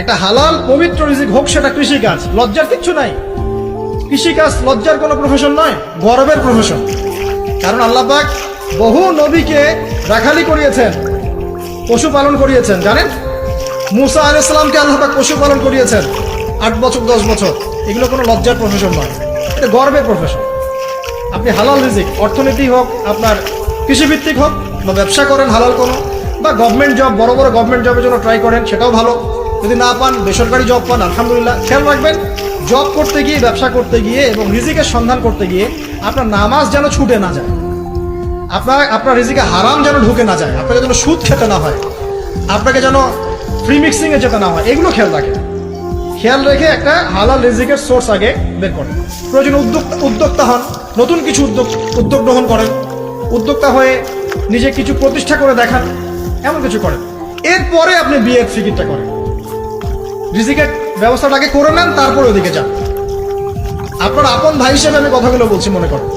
একটা হালাল, পবিত্র রিজিক হোক, সেটা কৃষিকাজ। লজ্জার কিচ্ছু নাই। কৃষিকাজ লজ্জার কোনো প্রফেশন নয়, গর্বের প্রফেশন কারণ আল্লাহ পাক বহু নবীকে রাখালি করিয়েছেন, পশুপালন করিয়েছেন, জানেন? মুসা আল ইসলামকে আল্লাহ পশুপালন করিয়েছেন, আট বছর, দশ বছর। এগুলো কোনো লজ্জার প্রফেশন নয়। এটা গর্বের প্রফেশন আপনি হালাল রিজিক, অর্থনীতি হোক, আপনার কৃষিভিত্তিক হোক, বা ব্যবসা করেন হালাল কোনো, বা গভর্নমেন্ট জব বড় বড় গভর্নমেন্ট জবের জন্য ট্রাই করেন, সেটাও ভালো। যদি না পান, বেসরকারি জব পান, আলহামদুলিল্লাহ, খেয়াল রাখবেন জব করতে গিয়ে, ব্যবসা করতে গিয়ে এবং রিজিকের সন্ধান করতে গিয়ে আপনার নামাজ যেন ছুটে না যায়। আপনার আপনার রিজিকে হারাম যেন ঢুকে না যায়, আপনাকে যেন সুদ খেতে না হয়, আপনাকে যেন ফ্রি মিক্সিংয়ে যেতে না হয়, এগুলো খেয়াল রাখেন। খেয়াল রেখে একটা হালাল রিজিকের সোর্স আগে বের করেন। প্রয়োজন উদ্যোগ উদ্যোক্তা হন, নতুন কিছু উদ্যোগ উদ্যোগ গ্রহণ করেন, উদ্যোক্তা হয়ে নিজে কিছু প্রতিষ্ঠা করে দেখান, এমন কিছু করেন। এরপরে আপনি বিয়ের ফিকিরটা করেন। রিজিকের ব্যবস্থাটাকে করে নেন, তারপরে ওদিকে যান। আপনার আপন ভাই হিসেবে আমি কথাগুলো বলছি, মনে করেন